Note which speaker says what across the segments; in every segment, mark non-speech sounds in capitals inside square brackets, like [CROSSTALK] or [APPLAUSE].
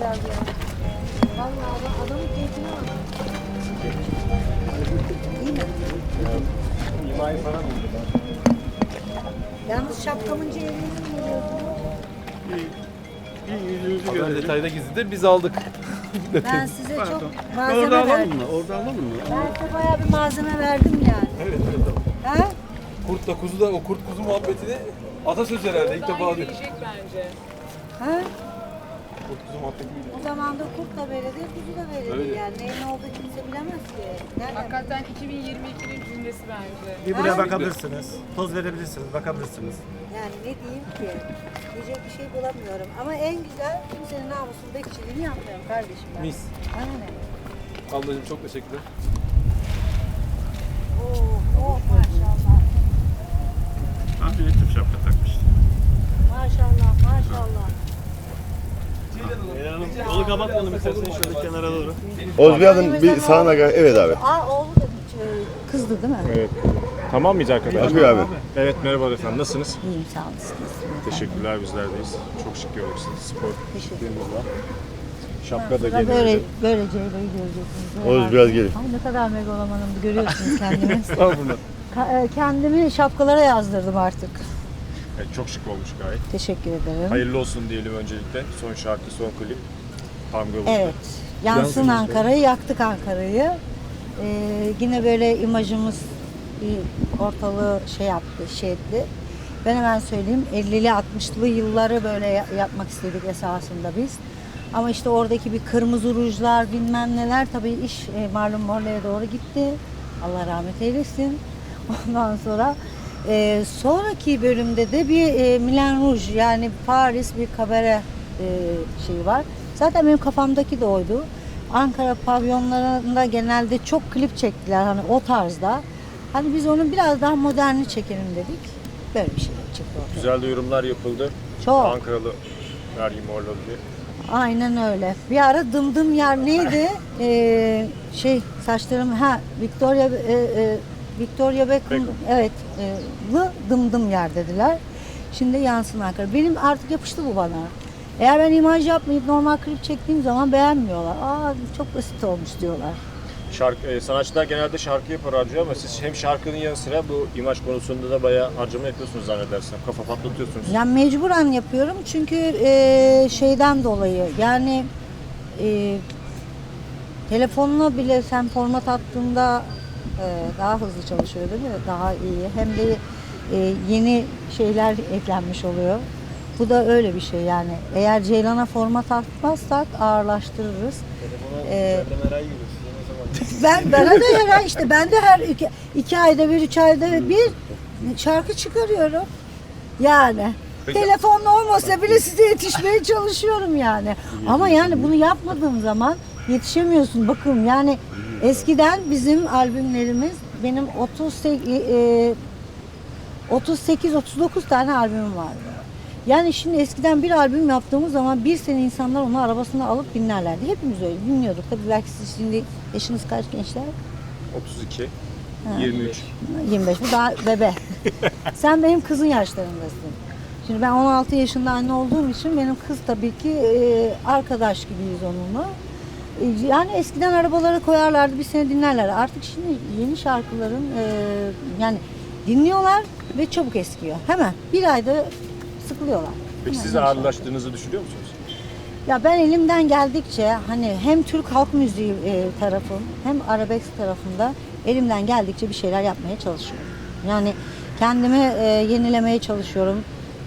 Speaker 1: biraz ya. Vallahi adam, adamın keyfine bak. İyi mi?
Speaker 2: İmayı falan oldu.
Speaker 1: Yalnız şapkamın ciğerini mi
Speaker 3: Haber detayda gizlidir biz aldık. [LAUGHS]
Speaker 1: Ben size çok malzeme
Speaker 2: Orada alalım
Speaker 1: verdim.
Speaker 2: mı? Orada alalım mı?
Speaker 1: Ben size bayağı bir malzeme verdim yani.
Speaker 3: Evet evet tamam.
Speaker 1: Ha?
Speaker 3: Kurtla kuzu da o kurt kuzu muhabbetini atasöz herhalde ilk defa
Speaker 4: yürüyecek bence.
Speaker 1: Ha?
Speaker 3: Kurt kuzu muhabbetini
Speaker 1: O zaman da kurt da verildi, kuzu da verildi
Speaker 3: Öyle.
Speaker 1: yani. Neyin olduğu kimse bilemez ki. Nereden?
Speaker 4: Hakikaten 2022'nin cümlesi bence.
Speaker 5: Bir buraya bakabilirsiniz. Toz verebilirsiniz, bakabilirsiniz.
Speaker 1: Yani ne diyeyim ki? Diyecek bir şey bulamıyorum. Ama en güzel kimsenin namusun bekçiliğini yapmıyorum kardeşim ben.
Speaker 3: Mis.
Speaker 1: Aynen.
Speaker 3: Ablacığım çok teşekkürler.
Speaker 1: Oh, oh
Speaker 2: kapatmayalım isterseniz şöyle kenara doğru.
Speaker 6: Oğuz bir adım bir sağına gel. Evet abi.
Speaker 1: Aa oğlu da e, kızdı değil mi?
Speaker 7: Evet. Tamam mıyız arkadaşlar?
Speaker 6: Özgür abi.
Speaker 7: Evet merhaba efendim. Nasılsınız?
Speaker 1: İyiyim sağ olasın.
Speaker 7: Teşekkürler bizlerdeyiz. Çok şık görüyorsunuz. Spor
Speaker 1: Teşekkür
Speaker 7: var. Şapka da
Speaker 1: Sonra
Speaker 7: geliyor.
Speaker 1: böyle, böyle Ceylo'yu göreceksiniz.
Speaker 6: Oğuz biraz gelin.
Speaker 1: Ay ne kadar megalomanım görüyorsunuz [LAUGHS] kendimi.
Speaker 7: Estağfurullah.
Speaker 1: Ka- e, kendimi şapkalara yazdırdım artık.
Speaker 7: Evet, çok şık olmuş gayet.
Speaker 1: Teşekkür ederim.
Speaker 7: Hayırlı olsun diyelim öncelikle. Son şarkı, son klip. Vurdu.
Speaker 1: Evet. Yansın Ankara'yı, yaktık Ankara'yı. Ee, yine böyle imajımız bir ortalığı şey yaptı, şey etti. Ben hemen söyleyeyim 50'li 60'lı yılları böyle ya- yapmak istedik esasında biz. Ama işte oradaki bir kırmızı rujlar bilmem neler tabii iş e, malum Morla'ya doğru gitti. Allah rahmet eylesin. [LAUGHS] Ondan sonra e, sonraki bölümde de bir e, Milan Rouge yani Paris bir kabare e, şeyi var. Zaten benim kafamdaki de oydu. Ankara pavyonlarında genelde çok klip çektiler hani o tarzda. Hani biz onun biraz daha moderni çekelim dedik. Böyle bir şey çıktı ortaya.
Speaker 7: Güzel de yorumlar yapıldı.
Speaker 1: Çok.
Speaker 7: Ankaralı Meryem Orlalı diye.
Speaker 1: Aynen öyle. Bir ara dımdım yer neydi? [LAUGHS] Ee, şey saçlarım ha Victoria e, e, Victoria Beckham,
Speaker 7: Beckham.
Speaker 1: evet e, lı dımdım yer dediler. Şimdi yansın Ankara. Benim artık yapıştı bu bana. Eğer ben imaj yapmayıp normal klip çektiğim zaman beğenmiyorlar. Aa çok basit olmuş diyorlar.
Speaker 7: Şarkı, e, sanatçılar genelde şarkıya para harcıyor ama siz hem şarkının yanı sıra bu imaj konusunda da bayağı harcama yapıyorsunuz zannedersem. Kafa patlatıyorsunuz.
Speaker 1: Yani mecburen yapıyorum çünkü e, şeyden dolayı yani e, telefonuna bile sen format attığında e, daha hızlı çalışıyor değil mi? Daha iyi. Hem de e, yeni şeyler eklenmiş oluyor. Bu da öyle bir şey yani. Eğer Ceylan'a format atmazsak ağırlaştırırız. Ee, [LAUGHS] ben bana da her ay işte ben de her iki, iki ayda bir, üç ayda bir şarkı çıkarıyorum. Yani.
Speaker 7: Peki.
Speaker 1: Telefonla olmasa bile size yetişmeye çalışıyorum yani. Ama yani bunu yapmadığım zaman yetişemiyorsun. Bakın yani eskiden bizim albümlerimiz benim 38 e, 38-39 tane albümüm vardı. Yani şimdi eskiden bir albüm yaptığımız zaman bir sene insanlar onu arabasına alıp dinlerlerdi. Hepimiz öyle dinliyorduk. Tabii belki siz şimdi yaşınız kaç gençler?
Speaker 7: 32,
Speaker 1: Ha.
Speaker 7: 23.
Speaker 1: 25 bu daha bebe. [LAUGHS] Sen benim kızın yaşlarındasın. Şimdi ben 16 yaşında anne olduğum için benim kız tabii ki e, arkadaş gibiyiz onunla. E, Yani eskiden arabalara koyarlardı bir sene dinlerler. Artık şimdi yeni şarkıların e, yani dinliyorlar ve çabuk eskiyor. Hemen bir ayda sıkılıyorlar.
Speaker 7: Peki
Speaker 1: Hemen
Speaker 7: siz ağırlaştığınızı düşünüyor musunuz?
Speaker 1: Ya ben elimden geldikçe hani hem Türk halk müziği e, tarafım hem arabesk tarafında elimden geldikçe bir şeyler yapmaya çalışıyorum. Yani kendimi e, yenilemeye çalışıyorum.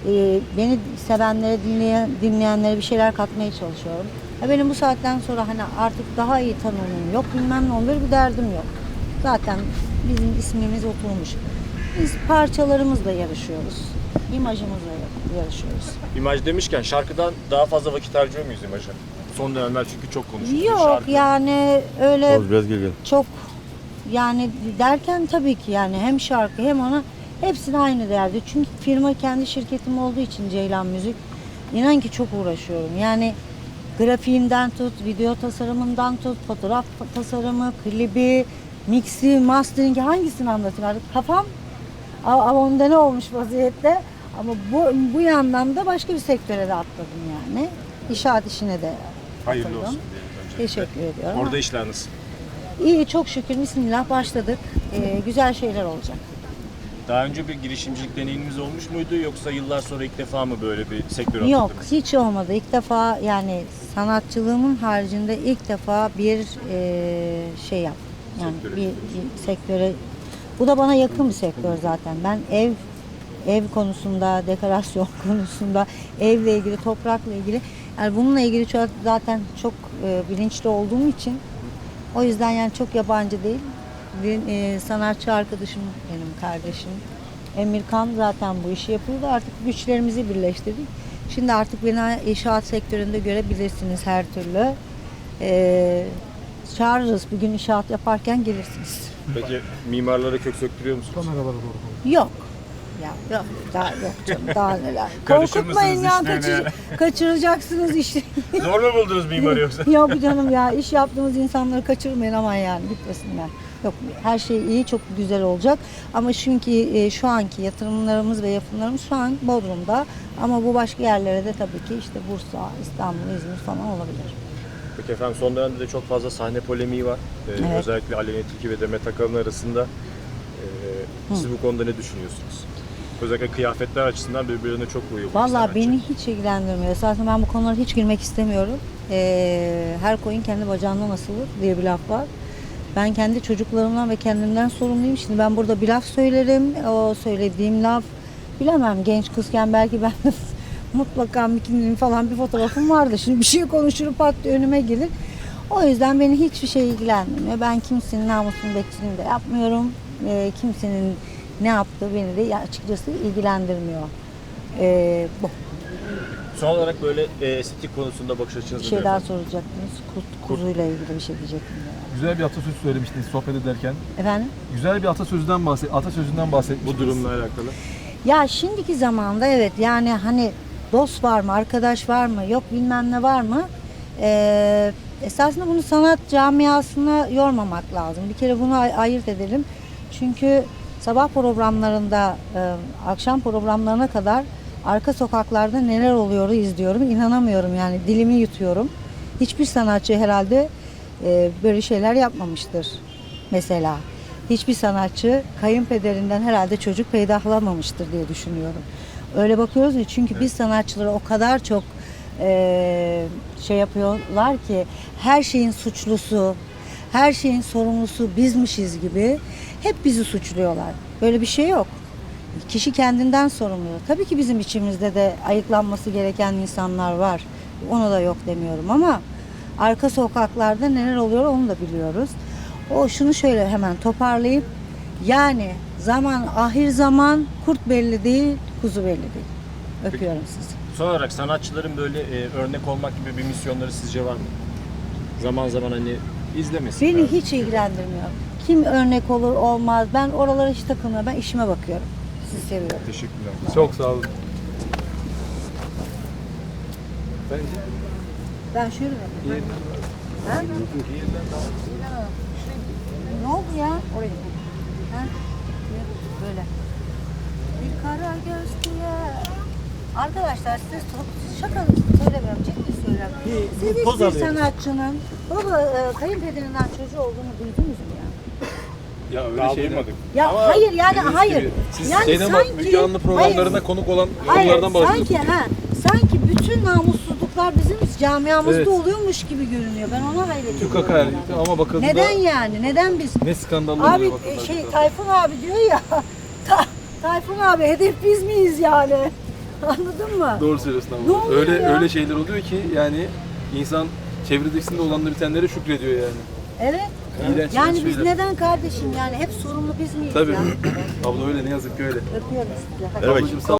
Speaker 1: E, beni sevenlere, dinleyen, dinleyenlere bir şeyler katmaya çalışıyorum. Ya benim bu saatten sonra hani artık daha iyi tanınım yok, bilmem ne olur bir derdim yok. Zaten bizim ismimiz oturmuş. Biz parçalarımızla yarışıyoruz. imajımızla yarışıyoruz.
Speaker 7: İmaj demişken şarkıdan daha fazla vakit harcıyor muyuz imaja? Son dönemler çünkü çok konuşuluyor.
Speaker 1: Yok
Speaker 7: Şarkı.
Speaker 1: yani öyle
Speaker 6: Oğuz biraz gel gel.
Speaker 1: çok yani derken tabii ki yani hem şarkı hem ona hepsine aynı değerde. Çünkü firma kendi şirketim olduğu için Ceylan Müzik inan ki çok uğraşıyorum. Yani grafiğinden tut, video tasarımından tut, fotoğraf tasarımı, klibi, mixi, masteringi hangisini anlatayım artık kafam a- avondene olmuş vaziyette. Ama bu, bu yandan da başka bir sektöre de atladım yani. İnşaat işine de
Speaker 7: Hayırlı olsun
Speaker 1: Teşekkür ediyorum.
Speaker 7: Orada işler nasıl?
Speaker 1: İyi çok şükür bismillah başladık. Ee, güzel şeyler olacak.
Speaker 7: Daha önce bir girişimcilik deneyiminiz olmuş muydu yoksa yıllar sonra ilk defa mı böyle bir sektör
Speaker 1: Yok hiç olmadı. İlk defa yani sanatçılığımın haricinde ilk defa bir e, şey yaptım. Yani
Speaker 7: Sektöre
Speaker 1: bir, bir sektöre bu da bana yakın bir sektör zaten. Ben ev ev konusunda, dekorasyon [LAUGHS] konusunda, evle ilgili, toprakla ilgili yani bununla ilgili çok, zaten çok e, bilinçli olduğum için o yüzden yani çok yabancı değil. Bir e, sanatçı arkadaşım benim kardeşim. Emirkan zaten bu işi yapıyordu. Artık güçlerimizi birleştirdik. Şimdi artık beni inşaat sektöründe görebilirsiniz her türlü. E, çağırırız. Bir gün inşaat yaparken gelirsiniz.
Speaker 7: Peki mimarlara kök söktürüyor musunuz?
Speaker 1: Yok. Ya yok daha yok canım daha neler. [LAUGHS]
Speaker 7: Karışır
Speaker 1: Korkutmayın
Speaker 7: mısınız
Speaker 1: ya
Speaker 7: işlerine?
Speaker 1: kaçır, [LAUGHS] kaçıracaksınız işte. [LAUGHS]
Speaker 7: Zor mu buldunuz mimarı yoksa?
Speaker 1: Yok canım ya iş yaptığımız insanları kaçırmayın aman yani bitmesinler. Yok her şey iyi çok güzel olacak ama çünkü e, şu anki yatırımlarımız ve yapımlarımız şu an Bodrum'da ama bu başka yerlere de tabii ki işte Bursa, İstanbul, İzmir falan olabilir.
Speaker 7: Peki efendim son dönemde de çok fazla sahne polemiği var. Ee,
Speaker 1: Evet.
Speaker 7: Özellikle Aleyna Tilki ve Demet Akalın arasında. Ee, siz bu konuda ne düşünüyorsunuz? Özellikle kıyafetler açısından birbirine çok
Speaker 1: Vallahi
Speaker 7: sanatçı.
Speaker 1: beni hiç ilgilendirmiyor. Zaten ben bu konulara hiç girmek istemiyorum. Ee, her koyun kendi bacağından asılır diye bir laf var. Ben kendi çocuklarımdan ve kendimden sorumluyum. Şimdi ben burada bir laf söylerim. O söylediğim laf bilemem genç kızken belki ben mutlaka bikininin falan bir fotoğrafım vardı. Şimdi bir şey konuşurum pat önüme gelir. O yüzden beni hiçbir şey ilgilendirmiyor. Ben kimsenin namusunu bekçiliğini de yapmıyorum. Ee, kimsenin ne yaptığı beni de açıkçası ilgilendirmiyor. Ee, bu.
Speaker 7: Son olarak böyle e, estetik konusunda bakış açınız
Speaker 1: Bir şey daha soracaktınız. Kurt, kuzuyla ilgili bir şey diyecektim. ya.
Speaker 3: Güzel bir atasözü söylemiştiniz sohbet ederken.
Speaker 1: Efendim?
Speaker 3: Güzel bir atasözünden bahset, atasözünden bahsetmiştiniz.
Speaker 7: Bu durumla alakalı.
Speaker 1: Ya şimdiki zamanda evet yani hani dost var mı, arkadaş var mı, yok bilmem ne var mı? Ee, esasında bunu sanat camiasına yormamak lazım. Bir kere bunu ay- ayırt edelim. Çünkü sabah programlarında, e, akşam programlarına kadar arka sokaklarda neler oluyor izliyorum. İnanamıyorum yani dilimi yutuyorum. Hiçbir sanatçı herhalde e, böyle şeyler yapmamıştır mesela. Hiçbir sanatçı kayınpederinden herhalde çocuk peydahlamamıştır diye düşünüyorum. Öyle bakıyoruz ya çünkü biz sanatçılara o kadar çok e, şey yapıyorlar ki her şeyin suçlusu, her şeyin sorumlusu bizmişiz gibi hep bizi suçluyorlar. Böyle bir şey yok. Kişi kendinden sorumlu. Tabii ki bizim içimizde de ayıklanması gereken insanlar var. Onu da yok demiyorum ama arka sokaklarda neler oluyor onu da biliyoruz. O şunu şöyle hemen toparlayıp yani zaman ahir zaman kurt belli değil, kuzu belli değil. Öpüyorum sizi.
Speaker 7: Son olarak sanatçıların böyle e, örnek olmak gibi bir misyonları sizce var mı? Zaman zaman hani izlemesin.
Speaker 1: Beni hiç ilgilendirmiyor. Kim örnek olur olmaz. Ben oralara hiç takılmıyorum. Ben işime bakıyorum. Sizi seviyorum.
Speaker 7: Teşekkürler.
Speaker 3: Çok sağ olun. Bence
Speaker 1: Ben şöyle mi?
Speaker 3: iyi.
Speaker 1: Ha? Ne oldu ya? Oraya. Ha? Böyle. Bir kara göz diye. Arkadaşlar size so- şaka söylemiyorum, ciddi söylüyorum.
Speaker 5: Bir-
Speaker 1: Siz
Speaker 5: bir poz
Speaker 1: hiçbir
Speaker 5: alıyoruz.
Speaker 1: sanatçının baba e, kayınpederinden çocuğu olduğunu duydunuz mu ya?
Speaker 3: Ya öyle
Speaker 7: Daha
Speaker 3: şeyler.
Speaker 7: duymadık.
Speaker 1: Ya
Speaker 3: Ama
Speaker 1: hayır yani
Speaker 3: dediğiniz
Speaker 1: hayır.
Speaker 3: gibi, Siz
Speaker 1: yani
Speaker 3: şeyden bak, Müge Anlı programlarına
Speaker 1: hayır,
Speaker 3: konuk olan
Speaker 1: hayır,
Speaker 3: yollardan bahsediyorsunuz.
Speaker 1: sanki ha sanki bütün namussuzluklar bizim camiamızda
Speaker 3: Evet.
Speaker 1: oluyormuş gibi görünüyor. Ben ona hayret
Speaker 3: Çok
Speaker 1: ediyorum.
Speaker 3: hakaret ama bakıldığında
Speaker 1: Neden yani? Neden biz?
Speaker 3: ne skandallar
Speaker 1: Abi
Speaker 3: oluyor bakıldığında.
Speaker 1: e, şey Tayfun abi diyor ya. [LAUGHS] Ta, Tayfun abi hedef biz miyiz yani? [LAUGHS] Anladın mı?
Speaker 3: Doğru söylüyorsun ama. Öyle
Speaker 1: ya?
Speaker 3: öyle şeyler oluyor ki yani insan çevredesinde olanla bitenlere şükrediyor yani.
Speaker 1: Evet.
Speaker 3: İğrenç
Speaker 1: Yani
Speaker 3: şeyler.
Speaker 1: biz neden kardeşim yani hep sorumlu biz miyiz
Speaker 3: Tabii.
Speaker 1: ya?
Speaker 3: Abla öyle ne yazık ki öyle.
Speaker 1: Öpüyorum sizi. Hadi.
Speaker 6: Ver bakayım.
Speaker 3: Ablacığım sağ